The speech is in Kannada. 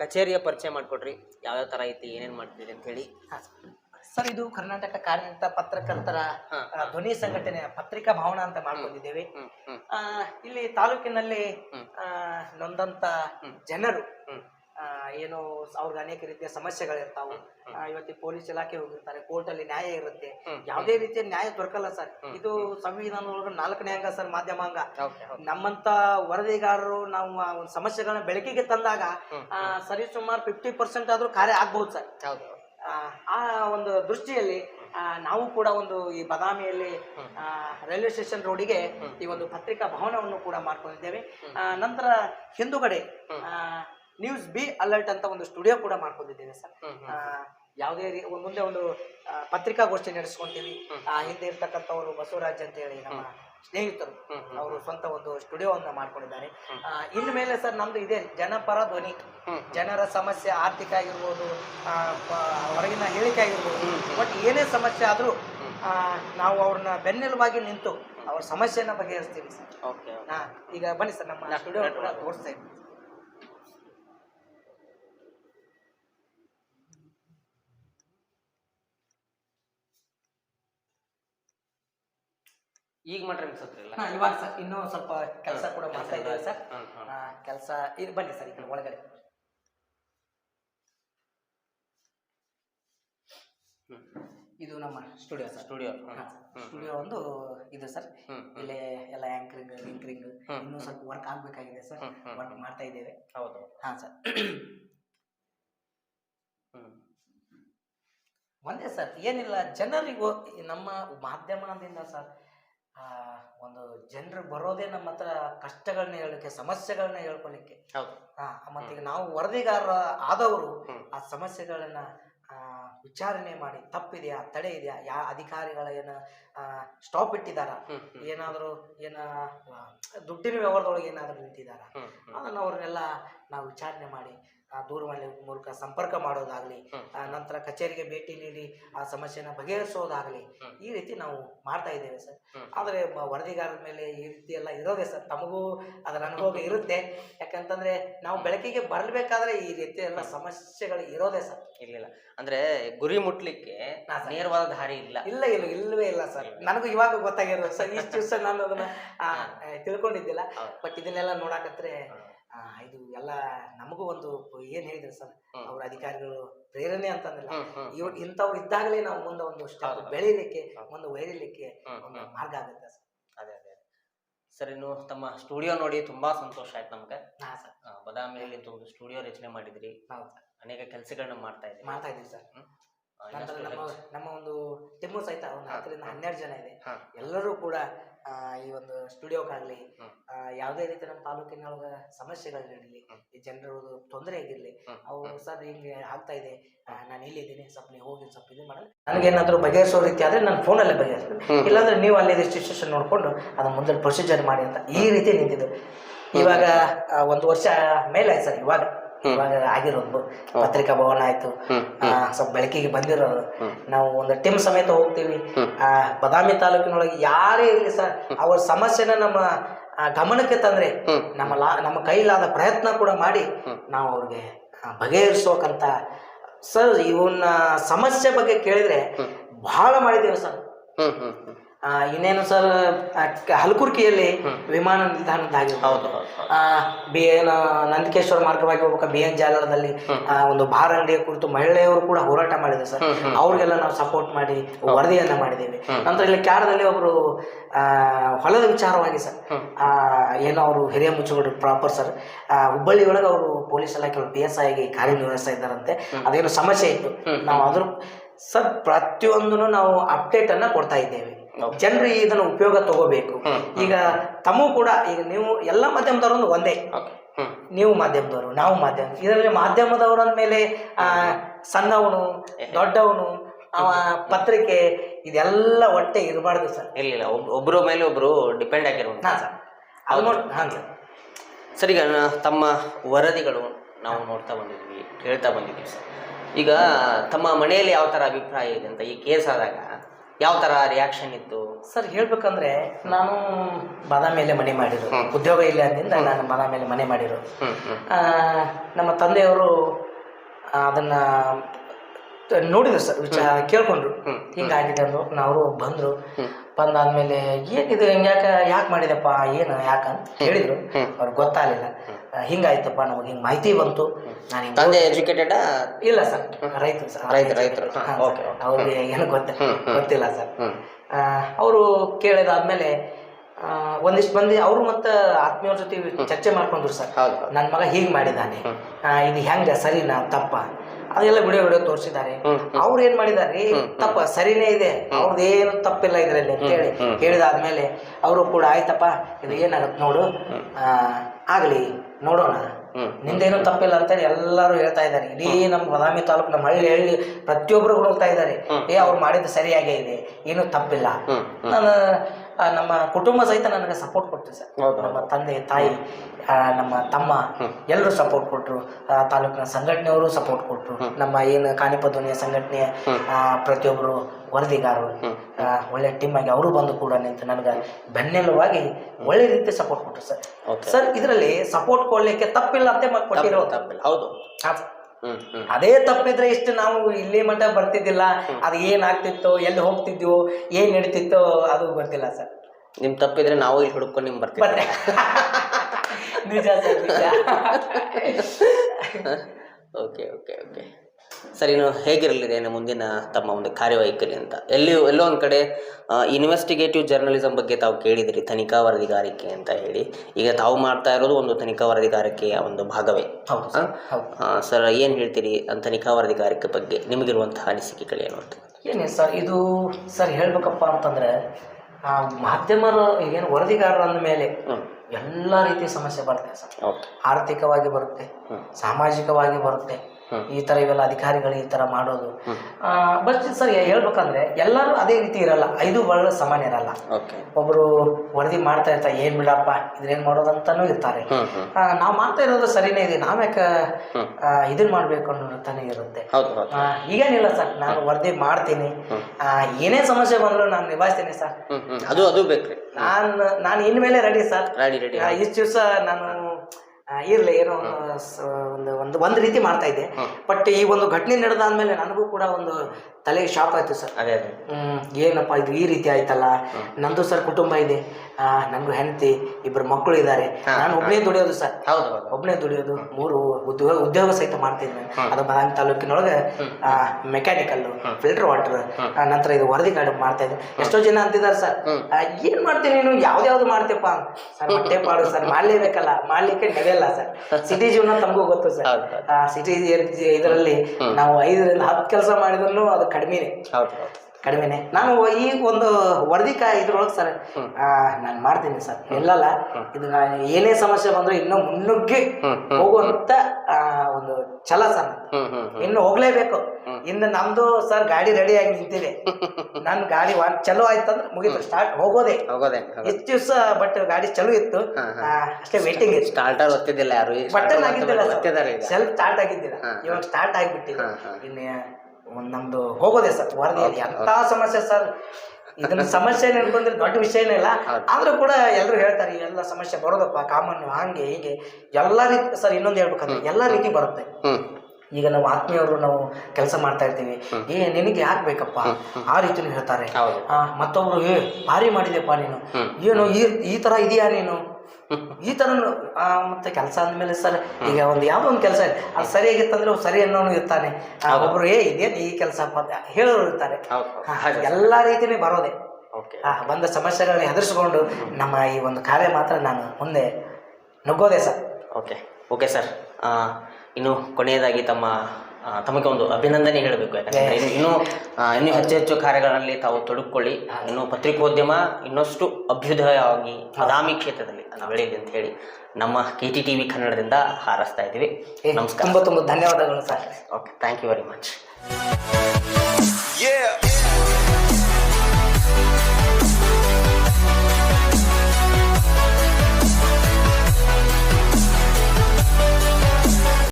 ಕಚೇರಿಯ ಪರಿಚಯ ಮಾಡಿಕೊಡ್ರಿ. ಯಾವ್ಯಾವ ಥರ ಐತಿ ಏನೇನು ಮಾಡ್ತೀರಿ ಅಂತ ಹೇಳಿ. ಸರ್. ಇದು ಕರ್ನಾಟಕ ಕಾರ್ಯನಿರತ ಪತ್ರಕರ್ತರ ಧ್ವನಿ ಸಂಘಟನೆ ಪತ್ರಿಕಾ ಭವನ ಅಂತ ಮಾಡ್ಕೊಂಡಿದ್ದೇವೆ. ಇಲ್ಲಿ ತಾಲೂಕಿನಲ್ಲಿ ನೊಂದಂತ ಜನರು ಏನು ಅವ್ರಿಗೆ ಅನೇಕ ರೀತಿಯ ಸಮಸ್ಯೆಗಳಿರ್ತಾವು. ಇವತ್ತು ಪೊಲೀಸ್ ಇಲಾಖೆ ಹೋಗಿರ್ತಾರೆ ಕೋರ್ಟ್ ಅಲ್ಲಿ ನ್ಯಾಯ ಇರುತ್ತೆ. ಯಾವುದೇ ರೀತಿಯ ನ್ಯಾಯ ದೊರಕಲ್ಲ ಸರ್. ಇದು ಸಂವಿಧಾನದೊಳಗೆ ನಾಲ್ಕನೇ ಅಂಗ ಸರ್ ಮಾಧ್ಯಮಾಂಗ ಓಕೆ ಓಕೆ. ನಮ್ಮಂತ ವರದಿಗಾರರು ನಾವು ಒಂದು ಸಮಸ್ಯೆಗಳನ್ನ ಬೆಳಕಿಗೆ ತಂದಾಗ ಸರಿ ಸುಮಾರು ಫಿಫ್ಟಿ ಪರ್ಸೆಂಟ್ ಆದ್ರೂ ಕಾರ್ಯ ಆಗ್ಬಹುದು ಸರ್. ಆ, ಒಂದು ದೃಷ್ಟಿಯಲ್ಲಿ ನಾವು ಕೂಡ ಒಂದು ಈ ಬದಾಮಿಯಲ್ಲಿ ರೈಲ್ವೆ ಸ್ಟೇಷನ್ ರೋಡಿಗೆ ಈ ಒಂದು ಪತ್ರಿಕಾ ಭವನವನ್ನು ಕೂಡ ಮಾಡ್ಕೊಂಡಿದ್ದೇವೆ. ನಂತರ ಹಿಂದುಗಡೆ ನ್ಯೂಸ್ ಬಿ ಅಲರ್ಟ್ ಅಂತ ಒಂದು ಸ್ಟುಡಿಯೋ ಕೂಡ ಮಾಡ್ಕೊಂಡಿದ್ದೇವೆ ಸರ್. ಯಾವುದೇ ಮುಂದೆ ಒಂದು ಪತ್ರಿಕಾಗೋಷ್ಠಿ ನಡೆಸ್ಕೊಂತೀವಿ. ಆ ಹಿಂದೆ ಇರ್ತಕ್ಕಂಥವರು ಬಸವರಾಜ್ ಅಂತ ಹೇಳಿ ನಮ್ಮ ಸ್ನೇಹಿತರು. ಅವರು ಸ್ವಂತ ಒಂದು ಸ್ಟುಡಿಯೋವನ್ನು ಮಾಡ್ಕೊಂಡಿದ್ದಾರೆ. ಇನ್ನು ಮೇಲೆ ಸರ್ ನಮ್ದು ಇದೆ ಜನಪರ ಧ್ವನಿ. ಜನರ ಸಮಸ್ಯೆ ಆರ್ಥಿಕ ಆಗಿರ್ಬೋದು ಆ, ಹೊರಗಿನ ಹೇಳಿಕೆ ಆಗಿರ್ಬೋದು ಬಟ್ ಏನೇ ಸಮಸ್ಯೆ ಆದರೂ ನಾವು ಅವ್ರನ್ನ ಬೆನ್ನೆಲುಬಾಗಿ ನಿಂತು ಅವ್ರ ಸಮಸ್ಯೆನ ಬಗೆಹರಿಸ್ತೀವಿ ಸರ್. ಈಗ ಬನ್ನಿ ಸರ್ ನಮ್ಮ ಸ್ಟುಡಿಯೋ ಕೂಡ ತೋರಿಸ್ತಾ ಈಗ ಮಾಡ್ರಿ ಅನ್ಸತ್ರಿಲ್ಲ ಹಾ, ಇವಾಗ ಸರ್ ಇನ್ನೂ ಸ್ವಲ್ಪ ಕೆಲಸ ಕೂಡ ಮಾಡ್ತಾ ಇದ್ದೀವಿ ಸರ್ ಹ್ಮ್ ಹ್ಮ್. ಕೆಲಸ ಇದು ಬನ್ನಿ ಸರ್ ಈಗ ಒಳಗಡೆ. ಇದು ನಮ್ಮ ಸ್ಟುಡಿಯೋ ಸರ್ ಸ್ಟುಡಿಯೋ. ಸ್ಟುಡಿಯೋ ಒಂದು ಇದು ಸರ್ ಇಲ್ಲಿ ಇಲ್ಲೇ ಎಲ್ಲ ಆಂಕರಿಂಗ್ ಲಿಂಕರಿಂಗ್ ಹ್ಮ್. ಇನ್ನೂ ಸ್ವಲ್ಪ ವರ್ಕ್ ಆಗ್ಬೇಕಾಗಿದೆ ಸರ್ ಹ್ಮ್. ಹ್ಮ್. ವರ್ಕ್ ಮಾಡ್ತಾ ಇದ್ದೇವೆ ಹೌದು ಹಾ ಸರ್ ಹ್ಮ್ ಒಂದೇ ಸರ್ ಏನಿಲ್ಲ ಜನರಿಗೂ ಈ ನಮ್ಮ ಮಾಧ್ಯಮದಿಂದ ಸರ್ ಒಂದು ಜನರು ಬರೋದೇ ನಮ್ಮ ಹತ್ರ ಕಷ್ಟಗಳನ್ನ ಹೇಳಲಿಕ್ಕೆ ಸಮಸ್ಯೆಗಳನ್ನ ಹೇಳ್ಕೊಲಿಕ್ಕೆ ಮತ್ತೆ ಈಗ ನಾವು ವರದಿಗಾರ ಆದವರು ಆ ಸಮಸ್ಯೆಗಳನ್ನ ಆ, ವಿಚಾರಣೆ ಮಾಡಿ ತಪ್ಪಿದೆಯಾ ತಡೆ ಇದೆಯಾ ಯಾ ಅಧಿಕಾರಿಗಳ ಏನ ಸ್ಟಾಪ್ ಇಟ್ಟಿದಾರ. ಏನಾದರೂ ಏನ ಆ, ದುಡ್ಡಿನ ವ್ಯವಹಾರದೊಳಗೆ ಏನಾದರೂ ನಿಂತಿದಾರ. ಅದನ್ನು ಅವ್ರನ್ನೆಲ್ಲ ನಾವು ವಿಚಾರಣೆ ಮಾಡಿ ಆ, ದೂರವಾಣಿ ಮೂಲಕ ಸಂಪರ್ಕ ಮಾಡೋದಾಗ್ಲಿ. ನಂತರ ಕಚೇರಿಗೆ ಭೇಟಿ ನೀಡಿ ಆ ಸಮಸ್ಯೆನ ಬಗೆಹರಿಸೋದಾಗ್ಲಿ ಈ ರೀತಿ ನಾವು ಮಾಡ್ತಾ ಇದ್ದೇವೆ ಸರ್. ಆದರೆ ವರದಿಗಾರರ ಮೇಲೆ ಈ ರೀತಿ ಎಲ್ಲ ಇರೋದೇ ಸರ್. ತಮಗೂ ಅದರ ಅನುಭವ ಇರುತ್ತೆ. ಯಾಕಂತಂದ್ರೆ ನಾವು ಬೆಳಕಿಗೆ ಬರಬೇಕಾದ್ರೆ ಈ ರೀತಿ ಎಲ್ಲ ಸಮಸ್ಯೆಗಳು ಇರೋದೇ ಸರ್. ಇಲ್ಲ ಅಂದ್ರೆ ಗುರಿ ಮುಟ್ಲಿಕ್ಕೆ. ನೇರವಾದ ದಾರಿ ಇಲ್ಲ. ಇಲ್ಲ ಇಲ್ಲ ಇಲ್ಲವೇ ಇಲ್ಲ ಸರ್. ನನಗೂ ಇವಾಗ ಗೊತ್ತಾಗಿರೋದು ಸರ್. ಇಷ್ಟು ದಿವಸ ನಾನು ಅದನ್ನ ತಿಳ್ಕೊಂಡಿದ್ದಿಲ್ಲ. ಬಟ್ ಇದನ್ನೆಲ್ಲ ನೋಡಾಕತ್ರೆ ಇದು ಎಲ್ಲ ನಮಗೂ ಒಂದು ಏನ್ ಹೇಳಿದ್ರು ಸರ್. ಅವ್ರ ಅಧಿಕಾರಿಗಳು ಪ್ರೇರಣೆ ಅಂತಂದಿಲ್ಲ. ಇವ್ ಇಂಥವ್ರು ಇದ್ದಾಗಲೇ ನಾವು ಮುಂದೆ ಒಂದು ಸ್ಟೆಪ್ ಹೌದು. ಬೆಳೀಲಿಕ್ಕೆ ಒಂದು ಒಯ್ಯಲಿಕ್ಕೆ ಒಂದು ಮಾರ್ಗ ಆಗುತ್ತೆ ಸರ್. ಅದೇ ಅದೇ ಸರ್ ಇನ್ನು ತಮ್ಮ ಸ್ಟುಡಿಯೋ ನೋಡಿ ತುಂಬಾ ಸಂತೋಷ ಆಯ್ತು ನಮ್ಗೆ. ಬದಾಮಿಯಲ್ಲಿ ಒಂದು ಸ್ಟುಡಿಯೋ ರಚನೆ ಮಾಡಿದ್ರಿ. ಅನೇಕ ಕೆಲಸಗಳನ್ನ ಮಾಡ್ತಾ ಇದ್ದೀವಿ ಮಾಡ್ತಾ ಇದ್ದೀವಿ ಸರ್. ನಮ್ಮ ಒಂದು ಟಿಮ್ಮು ಸಹಿತ ಒಂದು ಹತ್ತರಿಂದ ಹನ್ನೆರಡು ಜನ ಇದೆ. ಎಲ್ಲರೂ ಕೂಡ ಈ ಒಂದು ಸ್ಟುಡಿಯೋಕ್ಕಾಗಲಿ. ಯಾವುದೇ ರೀತಿ ನಮ್ಮ ನಡೀಲಿ ಹ್ಮ್. ಈ ಜನರು ತೊಂದರೆ ಆಗಿರ್ಲಿ. ಅವು ಸರ್ ಹಿಂಗೆ ಆಗ್ತಾ ಇದೆ ನಾನು ಇಲ್ಲಿದ್ದೀನಿ ಸ್ವಲ್ಪ ನೀವು ಹೋಗಿ ಸ್ವಲ್ಪ ಇದು ಮಾಡಿ ನನಗೇನಾದ್ರೂ ಬಗೆಹರಿಸೋ ರೀತಿ ಆದ್ರೆ ನಾನು ಫೋನಲ್ಲೇ ಬಗೆಹರಿಸ್ತೀನಿ ಹ್ಮ್. ಇಲ್ಲಾಂದ್ರೆ ನೀವು ಅಲ್ಲಿ ರಿಜಿಸ್ಟ್ರೇಷನ್ ನೋಡಿಕೊಂಡು ಅದನ್ನ ಮುಂದೆ ಪ್ರೊಸೀಜರ್ ಮಾಡಿ ಅಂತ ಈ ರೀತಿ ನಿಂತಿದ್ದು ಇವಾಗ ಒಂದು ವರ್ಷ ಮೇಲೆ ಸರ್ ಇವಾಗ ಇವಾಗ ಆಗಿರೋದು. ಪತ್ರಿಕಾ ಭವನ ಆಯ್ತು. ಸ್ವಲ್ಪ ಬೆಳಕಿಗೆ ಬಂದಿರೋದು. ನಾವು ಒಂದು ಟೀಮ್ ಸಮೇತ ಹೋಗ್ತೀವಿ. ಆ, ಬದಾಮಿ ತಾಲೂಕಿನೊಳಗೆ ಯಾರೇ ಇರಲಿ ಸರ್ ಅವ್ರ ಸಮಸ್ಯೆನ ನಮ್ಮ ಗಮನಕ್ಕೆ ತಂದ್ರೆ ನಮ್ಮ ಲಾ ನಮ್ಮ ಕೈಲಾದ ಪ್ರಯತ್ನ ಕೂಡ ಮಾಡಿ. ನಾವು ಅವ್ರಿಗೆ ಬಗೆಹರಿಸೋಕಂತ ಸರ್ ಇವನ್ನ ಸಮಸ್ಯೆ ಬಗ್ಗೆ ಕೇಳಿದ್ರೆ. ಬಹಳ ಮಾಡಿದ್ದೇವೆ ಸರ್. ಇನ್ನೇನು ಸರ್ ಹಲಕುರ್ಕಿಯಲ್ಲಿ ವಿಮಾನ ನಿಲ್ದಾಣದಾಗಿರ್ಬೋದು ಹೌದು ಬಿ ಎನ್ ನಂದಿಕೇಶ್ವರ ಮಾರ್ಗವಾಗಿ ಹೋಗ್ಬೇಕು ಬಿ ಎನ್ ಜಾಲದಲ್ಲಿ ಒಂದು ಬಾರ್ ಅಂಗಡಿಯ ಕುರಿತು ಮಹಿಳೆಯವರು ಕೂಡ ಹೋರಾಟ ಮಾಡಿದ್ರು ಸರ್. ಅವ್ರಿಗೆಲ್ಲ ನಾವು ಸಪೋರ್ಟ್ ಮಾಡಿ ವರದಿಯನ್ನ ಮಾಡಿದ್ದೇವೆ. ನಂತರ ಇಲ್ಲಿ ಕ್ಯಾರದಲ್ಲಿ ಒಬ್ರು ಆ, ಹೊಲದ ವಿಚಾರವಾಗಿ ಸರ್ ಆ, ಏನೋ ಅವರು ಹಿರಿಯ ಮುಚ್ಚುಗಡೆ ಪ್ರಾಪರ್ ಸರ್ ಹುಬ್ಬಳ್ಳಿ ಒಳಗೆ ಅವರು ಪೊಲೀಸ್ ಇಲಾಖೆ ಪಿ ಎಸ್ ಆಗಿ ಕಾರ್ಯನಿರ್ವಹಿಸ್ತಾ ಇದ್ದಾರಂತೆ. ಅದೇನು ಸಮಸ್ಯೆ ಇತ್ತು. ನಾವು ಅದ್ರ ಸರ್ ಪ್ರತಿಯೊಂದನ್ನು ನಾವು ಅಪ್ಡೇಟ್ ಅನ್ನ ಕೊಡ್ತಾ ಇದ್ದೇವೆ. ಜನರು ಇದನ್ನು ಉಪಯೋಗ ತಗೋಬೇಕು. ಈಗ ತಮ್ಮೂ ಕೂಡ ಈಗ ನೀವು ಎಲ್ಲ ಮಾಧ್ಯಮದವರು ಒಂದೇ. ನೀವು ಮಾಧ್ಯಮದವರು ನಾವು ಮಾಧ್ಯಮ. ಇದರಲ್ಲಿ ಮಾಧ್ಯಮದವರು ಅಂದಮೇಲೆ ಸಣ್ಣವನು ದೊಡ್ಡವನು ಅವ ಪತ್ರಿಕೆ ಇದೆಲ್ಲ ಒಟ್ಟೆ ಇರಬಾರ್ದು ಸರ್. ಇಲ್ಲ ಒಬ್ಬರ ಒಬ್ರ ಮೇಲೆ ಒಬ್ಬರು ಡಿಪೆಂಡ್ ಆಗಿರೋದು ಹಾಂ ಸರ್. ಆಲ್ಮೋಸ್ಟ್ ಹಾಂ ಸರ್. ಸರ್ ಈಗ ತಮ್ಮ ವರದಿಗಳು ನಾವು ನೋಡ್ತಾ ಬಂದಿದ್ವಿ ಕೇಳ್ತಾ ಬಂದಿದ್ವಿ ಸರ್. ಈಗ ತಮ್ಮ ಮನೆಯಲ್ಲಿ ಯಾವ ಥರ ಅಭಿಪ್ರಾಯ ಇದೆ ಅಂತ ಈ ಕೇಸ್ ಆದಾಗ ಯಾವ ತರ ರಿಯಾಕ್ಷನ್ ಇತ್ತು? ಸರ್ ಹೇಳ್ಬೇಕಂದ್ರೆ ನಾನು ಬಾದಾಮಿಯಲ್ಲೇ ಮನೆ ಮಾಡಿರೋ ಉದ್ಯೋಗ ಇಲ್ಲ ಅಂದಿಂದ ನಾನು ಬಾದಾಮಿಯಲ್ಲಿ ಮನೆ ಮಾಡಿರೋ ನಮ್ಮ ತಂದೆಯವರು ಅದನ್ನ ನೋಡಿದ್ರು ಸರ್ ವಿಚಾರ ಕೇಳ್ಕೊಂಡ್ರು. ಹಿಂಗಾಗಿದೆ ಅಂದ್ರು ನಾವು ಬಂದ್ರು. ಬಂದಾದ್ಮೇಲೆ ಏನಿದು ಹಿಂಗ್ಯಾಕ ಯಾಕೆ ಮಾಡಿದಪ್ಪ ಏನು ಯಾಕಂತ ಹೇಳಿದ್ರು. ಅವ್ರಿಗೆ ಗೊತ್ತಾಗಲಿಲ್ಲ. ಹಿಂಗಾಯ್ತಪ್ಪ ನಮಗೆ ಹಿಂಗೆ ಮಾಹಿತಿ ಬಂತು. ನಾನು ತಂದೆ ಎಜುಕೇಟೆಡಾ ಇಲ್ಲ ಸರ್ ರೈತರು ಸರ್. ರೈತ- ರೈತರು. ಅವ್ರಿಗೆ ಏನು ಗೊತ್ತ ಗೊತ್ತಿಲ್ಲ ಸರ್. ಅವರು ಕೇಳಿದಾದ್ಮೇಲೆ ಒಂದಿಷ್ಟು ಮಂದಿ ಅವರು ಮತ್ತೆ ಆತ್ಮೀಯರ ಜೊತೆ ಚರ್ಚೆ ಮಾಡ್ಕೊಂಡ್ರು ಸರ್. ನನ್ನ ಮಗ ಹೀಗೆ ಮಾಡಿದ್ದಾನೆ ಇದು ಹೆಂಗೆ ಸರಿನಾ ತಪ್ಪ? ಅದೆಲ್ಲ ವಿಡಿಯೋ ವಿಡಿಯೋ ತೋರಿಸಿದ್ದಾರೆ. ಅವ್ರು ಏನ್ ಮಾಡಿದಾರೆ ತಪ್ಪ ಸರಿನೇ ಇದೆ. ಅವ್ರದ್ದೇನು ತಪ್ಪಿಲ್ಲ ಇದರಲ್ಲಿ ಅಂತೇಳಿ ಹೇಳಿದಾದ್ಮೇಲೆ ಅವರು ಕೂಡ ಆಯ್ತಪ್ಪ ಇದು ಏನಾಗತ್ತೆ ನೋಡು. ಆಗಲಿ ನೋಡೋಣ. ನಿಂದೇನು ತಪ್ಪಿಲ್ಲ ಅಂತೇಳಿ ಎಲ್ಲರೂ ಹೇಳ್ತಾ ಇದ್ದಾರೆ. ಇಡೀ ನಮ್ಮ ಬದಾಮಿ ತಾಲೂಕು ನಮ್ಮ ಹಳ್ಳಿ ಹಳ್ಳಿ ಪ್ರತಿಯೊಬ್ಬರು ಹೋಗ್ತಾ ಇದ್ದಾರೆ. ಏ ಅವ್ರು ಮಾಡಿದ್ದು ಸರಿಯಾಗೇ ಇದೆ. ಏನು ತಪ್ಪಿಲ್ಲ. ನಾನು ನಮ್ಮ ಕುಟುಂಬ ಸಹಿತ ನನಗೆ ಸಪೋರ್ಟ್ ಕೊಟ್ಟರು ಸರ್. ನಮ್ಮ ತಂದೆ ತಾಯಿ ನಮ್ಮ ತಮ್ಮ ಎಲ್ಲರೂ ಸಪೋರ್ಟ್ ಕೊಟ್ಟರು ತಾಲೂಕಿನ ಸಂಘಟನೆಯವರು ಸಪೋರ್ಟ್ ಕೊಟ್ಟರು ನಮ್ಮ ಏನು ಕಾಣಿಪಧ್ವನಿಯ ಸಂಘಟನೆಯ ಆ, ಪ್ರತಿಯೊಬ್ಬರು ವರದಿಗಾರರು ಒಳ್ಳೆ ಟೀಮ್ ಆಗಿ ಅವರು ಬಂದು ಕೂಡ ನಿಂತು ನನಗೆ ಬೆನ್ನೆಲುವಾಗಿ ಒಳ್ಳೆ ರೀತಿ ಸಪೋರ್ಟ್ ಕೊಟ್ಟರು ಸರ್. ಸರ್ ಇದರಲ್ಲಿ ಸಪೋರ್ಟ್ ಕೊಡಲಿಕ್ಕೆ ತಪ್ಪಿಲ್ಲ ಅಂತ ಕೊಟ್ಟಿರೋ ತಪ್ಪಿಲ್ಲ ಹೌದು. ಅದೇ ತಪ್ಪಿದ್ರೆ ಇಷ್ಟು ನಾವು ಇಲ್ಲಿ ಮಟ್ಟ ಬರ್ತಿದ್ದಿಲ್ಲ ಅದು ಏನಾಗ್ತಿತ್ತೋ ಎಲ್ಲಿ ಹೋಗ್ತಿದ್ವು ಏನ್ ನಡೀತಿತ್ತೋ ಅದು ಗೊತ್ತಿಲ್ಲ ಸರ್. ನಿಮ್ ತಪ್ಪಿದ್ರೆ ನಾವು ಇಲ್ಲಿ ಹುಡುಕೊಂಡು ನಿಮ್ ಬರ್ತೀವಿ. ನಿಜ sir okay okay okay. Sir ಇನ್ನು ಹೇಗಿರಲಿದೆ ಇನ್ನು ಮುಂದಿನ ತಮ್ಮ ಒಂದು ಕಾರ್ಯವೈಖರಿ ಅಂತ? ಎಲ್ಲಿ ಎಲ್ಲೋ ಒಂದು ಕಡೆ ಇನ್ವೆಸ್ಟಿಗೇಟಿವ್ ಜರ್ನಲಿಸಮ್ ಬಗ್ಗೆ ತಾವು ಕೇಳಿದಿರಿ ತನಿಖಾ ವರದಿಗಾರಿಕೆ ಅಂತ ಹೇಳಿ. ಈಗ ತಾವು ಮಾಡ್ತಾ ಇರೋದು ಒಂದು ತನಿಖಾ ವರದಿಗಾರಿಕೆಯ ಒಂದು ಭಾಗವೇ. ಹೌದು ಸರ್ ಏನು ಹೇಳ್ತೀರಿ ತನಿಖಾ ವರದಿಗಾರಿಕೆ ಬಗ್ಗೆ? ನಿಮಗಿರುವಂತಹ ಅನಿಸಿಕೆಗಳೇನು ಅಂತ? ಏನೇ ಸರ್ ಇದು ಸರ್ ಹೇಳ್ಬೇಕಪ್ಪ ಅಂತಂದರೆ ಆ ಮಾಧ್ಯಮರು ಈಗೇನು ವರದಿಗಾರರ ಅಂದ ಮೇಲೆ ಎಲ್ಲ ರೀತಿಯ ಸಮಸ್ಯೆ ಬರುತ್ತೆ ಸರ್. ಆರ್ಥಿಕವಾಗಿ ಬರುತ್ತೆ. ಸಾಮಾಜಿಕವಾಗಿ ಬರುತ್ತೆ. ಈ ತರ ಇವೆಲ್ಲ ಅಧಿಕಾರಿಗಳು ಈ ತರ ಮಾಡೋದು. ಬಟ್ ಸರ್ ಹೇಳ್ಬೇಕಂದ್ರೆ ಎಲ್ಲರೂ ಅದೇ ರೀತಿ ಇರಲ್ಲ. ಐದು ವರ್ಣ ಸಮಾನ ಇರಲ್ಲ ಒಬ್ರು ವರದಿ ಮಾಡ್ತಾ ಇರ್ತಾರೆ ಏನ್ ಬಿಡಪ್ಪ ಇದ್ರೇನ್ ಮಾಡೋದಂತಾನು ಇರ್ತಾರೆ. ನಾವ್ ಮಾಡ್ತಾ ಇರೋದು ಸರಿನೇ ಇದೆ. ನಾವ್ಯಾಕ ಹ್ಮ್. ಆ, ಇದನ್ ಮಾಡ್ಬೇಕು ಅನ್ನೋ ತಾನೇ ಇರುತ್ತೆ ಈಗೇನಿಲ್ಲ ಸರ್. ನಾನು ವರದಿ ಮಾಡ್ತೀನಿ. ಆ, ಏನೇ ಸಮಸ್ಯೆ ಬಂದ್ರು ನಾನು ನಿಭಾಯಿಸ್ತೀನಿ ಸರ್. ಅದು ಅದು ಬೇಕ್ರಿ. ನಾನು ನಾನು ಇನ್ಮೇಲೆ ರೆಡಿ ಸರ್. ಇಷ್ಟು ದಿವಸ ನಾನು ಇರ್ಲಿ ಏನೋ ಒಂದು ಒಂದು ಒಂದು ರೀತಿ ಮಾಡ್ತಾ ಇದ್ದೆ. ಬಟ್ ಈ ಒಂದು ಘಟನೆ ನಡೆದಾದ್ಮೇಲೆ ನನಗೂ ಕೂಡ ಒಂದು ತಲೆಗೆ ಶಾಪ್ ಆಯ್ತು ಸರ್. ಅದೇ ಅದೇ. ಹ್ಮ್ ಏನಪ್ಪ ಇದು ಈ ರೀತಿ ಆಯ್ತಲ್ಲ? ನಂದು ಸರ್ ಕುಟುಂಬ ಇದೆ. ಆ, ನನಗೂ ಹೆಂಡತಿ ಇಬ್ಬರು ಮಕ್ಕಳು ಇದ್ದಾರೆ ನಾನು ಒಬ್ಬನೇ ದುಡಿಯೋದು ಸರ್. ಹೌದು ಒಬ್ಬನೇ ದುಡಿಯೋದು. ಮೂರು ಉದ್ಯೋಗ ಉದ್ಯೋಗ ಸಹಿತ ಮಾಡ್ತಿದ್ದೆ ಅದು ಬಾದಾಮಿ ತಾಲೂಕಿನೊಳಗೆ ಮೆಕ್ಯಾನಿಕಲ್ ಫಿಲ್ಟರ್ ವಾಟರ್ ನಂತರ ಇದು ವರದಿ ಕಾರ್ಡ್ ಮಾಡ್ತಾ ಇದ್ದೆ. ಎಷ್ಟೋ ಜನ ಅಂತಿದ್ದಾರೆ ಸರ್. ಏನ್ ಮಾಡ್ತೀನಿ ನೀನು? ಯಾವ್ದಾವ್ದು ಮಾಡ್ತೀಯಪ್ಪ? ಸರ್ ಹೊಟ್ಟೆ ಪಾಡು ಸರ್ ಮಾಡ್ಲೇಬೇಕಲ್ಲ. ಮಾಡ್ಲಿಕ್ಕೆ ನಡೆಯಲ್ಲ ಸರ್ ಸಿಟಿ ಜೀವನ ತಮಗೂ ಗೊತ್ತು ಸರ್ ಆ ಸಿಟಿ ಇದರಲ್ಲಿ ನಾವು ಐದರಿಂದ ಹತ್ತು ಕೆಲಸ ಮಾಡಿದ್ರು ಅದು ಕಡಿಮೆನೆ. ಕಡಿಮೆನೆ. ನಾನು ಈ ಒಂದು ವರದಿ ಕಾ ಇದ್ರೊಳಗೆ ಸರ್ ನಾನು ಮಾಡ್ತೀನಿ ಸರ್ ಇಲ್ಲಲ್ಲ ಇದು ನಾನು ಏನೇ ಸಮಸ್ಯೆ ಬಂದ್ರು ಇನ್ನೂ ಮುನ್ನುಗ್ಗಿ ಹೋಗುವಂತ ಒಂದು ಛಲ ಸರ್ ಇನ್ನು ಹೋಗ್ಲೇಬೇಕು. ಇನ್ನು ನಮ್ದು ಸರ್ ಗಾಡಿ ರೆಡಿ ಆಗಿ ನಿಂತಿದೆ. ನನ್ನ ಗಾಡಿ ಒಂದ್ ಚಲೋ ಆಯ್ತಂದ್ರೆ ಮುಗಿತು ಸ್ಟಾರ್ಟ್ ಹೋಗೋದೇ. ಹೋಗೋದೇ ಎಷ್ಟು ದಿವಸ ಬಟ್ ಗಾಡಿ ಚಲೋ ಇತ್ತು. ಅಷ್ಟೇ ವೇಟಿಂಗ್ ಇತ್ತು. ಸ್ಟಾರ್ಟರ್ ಒತ್ತಿದ್ದಿಲ್ಲ ಯಾರು? ಬಟನ್ ಆಗಿದ್ದಿಲ್ಲ ಸೆಲ್ಫ್ ಸ್ಟಾರ್ಟ್ ಆಗಿದ್ದಿಲ್ಲ. ಇವಾಗ ಸ್ಟಾರ್ಟ್ ಆಗಿಬಿಟ್ಟಿದೆ. ಇನ್ನು ನಮ್ದು ಹೋಗೋದೇ ಸರ್ ವರದಿ ಎಂತ ಸಮಸ್ಯೆ ಸರ್? ಇದನ್ನ ಸಮಸ್ಯೆ ನೆನ್ಕೊಂಡ್ರೆ ದೊಡ್ಡ ವಿಷಯನೇ ಇಲ್ಲ ಆದ್ರೂ ಕೂಡ ಎಲ್ಲರೂ ಹೇಳ್ತಾರೆ ಎಲ್ಲ ಸಮಸ್ಯೆ ಬರೋದಪ್ಪ ಕಾಮನ್ ಹಂಗೆ ಹೀಗೆ. ಎಲ್ಲಾ ರೀತಿ ಸರ್ ಇನ್ನೊಂದು ಹೇಳ್ಬೇಕಂದ್ರೆ ಎಲ್ಲಾ ರೀತಿ ಬರುತ್ತೆ. ಈಗ ನಾವು ಆತ್ಮೀಯವರು ನಾವು ಕೆಲಸ ಮಾಡ್ತಾ ಇರ್ತೀವಿ. ಏ ನಿನಗೆ ಯಾಕೆ ಬೇಕಪ್ಪ? ಆ ರೀತಿನೂ ಹೇಳ್ತಾರೆ. ಮತ್ತೊಬ್ರು ಏ ಭಾರಿ ಮಾಡಿದೆಪ್ಪ ನೀನು. ಏನು ಈ ಈ ತರ ಇದೆಯಾ ನೀನು? ಈ ತರ ಮತ್ತೆ ಕೆಲಸ ಅಂದ್ಮೇಲೆ ಸರ್ ಈಗ ಒಂದು ಯಾವ್ದೋ ಒಂದು ಕೆಲಸ ಅದು ಸರಿಯಾಗಿತ್ತಂದ್ರೆ ಸರಿ ಅನ್ನೋನು ಇರ್ತಾನೆ. ಒಬ್ಬರು ಏ ಇದೇನು ಈ ಕೆಲಸ ಹೇಳೋರು ಇರ್ತಾರೆ. ಎಲ್ಲಾ ರೀತಿನೇ ಬರೋದೆ. ಬಂದ ಸಮಸ್ಯೆಗಳನ್ನ ಹೆದರ್ಸ್ಕೊಂಡು ನಮ್ಮ ಈ ಒಂದು ಕಾರ್ಯ ಮಾತ್ರ ನಾನು ಮುಂದೆ ನುಗ್ಗೋದೆ ಸರ್. ಓಕೆ. Okay sir. ಇನ್ನು ಕೊನೆಯದಾಗಿ ತಮ್ಮ ತಮಗೆ ಒಂದು ಅಭಿನಂದನೆ ಹೇಳಬೇಕು ಯಾಕಂದ್ರೆ ಇನ್ನು ಇನ್ನೂ ಹೆಚ್ಚು ಹೆಚ್ಚು ಕಾರ್ಯಗಳಲ್ಲಿ ತಾವು ತೊಡಗಿಕೊಳ್ಳಿ ಇನ್ನು ಪತ್ರಿಕೋದ್ಯಮ ಇನ್ನಷ್ಟು ಅಭ್ಯುದಯವಾಗಿ ಬಾದಾಮಿ ಕ್ಷೇತ್ರದಲ್ಲಿ ಬೆಳೆಯಲಿ ಅಂತ ಹೇಳಿ ನಮ್ಮ ಕೆ ಟಿ ಟಿ ವಿ ಕನ್ನಡದಿಂದ ಹಾರಿಸ್ತಾ ಇದ್ದೀವಿ. ಏ, ನಮಸ್ಕಾರ. ತುಂಬಾ ತುಂಬಾ ಧನ್ಯವಾದಗಳು sir. Okay thank you very much